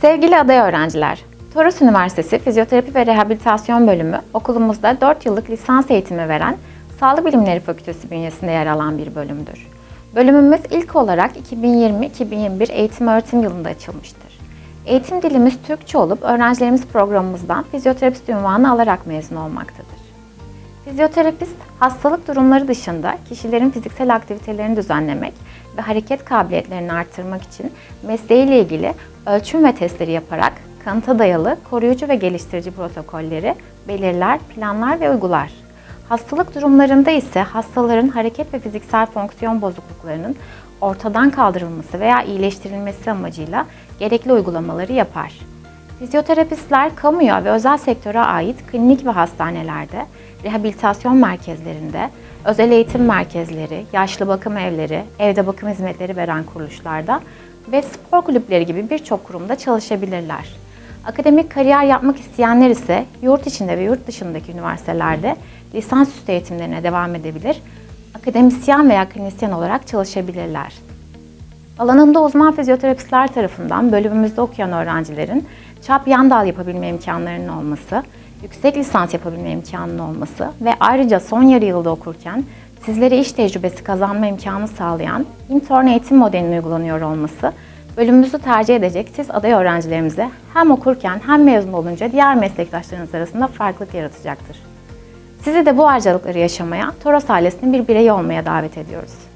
Sevgili aday öğrenciler, Toros Üniversitesi Fizyoterapi ve Rehabilitasyon Bölümü okulumuzda 4 yıllık lisans eğitimi veren Sağlık Bilimleri Fakültesi bünyesinde yer alan bir bölümdür. Bölümümüz ilk olarak 2020-2021 eğitim öğretim yılında açılmıştır. Eğitim dilimiz Türkçe olup öğrencilerimiz programımızdan fizyoterapist ünvanı alarak mezun olmaktadır. Fizyoterapist, hastalık durumları dışında kişilerin fiziksel aktivitelerini düzenlemek ve hareket kabiliyetlerini arttırmak için mesleğiyle ilgili ölçüm ve testleri yaparak kanıta dayalı koruyucu ve geliştirici protokolleri belirler, planlar ve uygular. Hastalık durumlarında ise hastaların hareket ve fiziksel fonksiyon bozukluklarının ortadan kaldırılması veya iyileştirilmesi amacıyla gerekli uygulamaları yapar. Fizyoterapistler kamuya ve özel sektöre ait klinik ve hastanelerde, rehabilitasyon merkezlerinde, özel eğitim merkezleri, yaşlı bakım evleri, evde bakım hizmetleri veren kuruluşlarda ve spor kulüpleri gibi birçok kurumda çalışabilirler. Akademik kariyer yapmak isteyenler ise yurt içinde ve yurt dışındaki üniversitelerde lisansüstü eğitimlerine devam edebilir, akademisyen veya klinisyen olarak çalışabilirler. Alanında uzman fizyoterapistler tarafından bölümümüzde okuyan öğrencilerin çap yan dal yapabilme imkanlarının olması, yüksek lisans yapabilme imkanının olması ve ayrıca son yarı yılda okurken sizlere iş tecrübesi kazanma imkanı sağlayan intern eğitim modelinin uygulanıyor olması, bölümümüzü tercih edecek siz aday öğrencilerimize hem okurken hem mezun olunca diğer meslektaşlarınız arasında farklılık yaratacaktır. Sizi de bu harcalıkları yaşamaya, Toros ailesinin bir bireyi olmaya davet ediyoruz.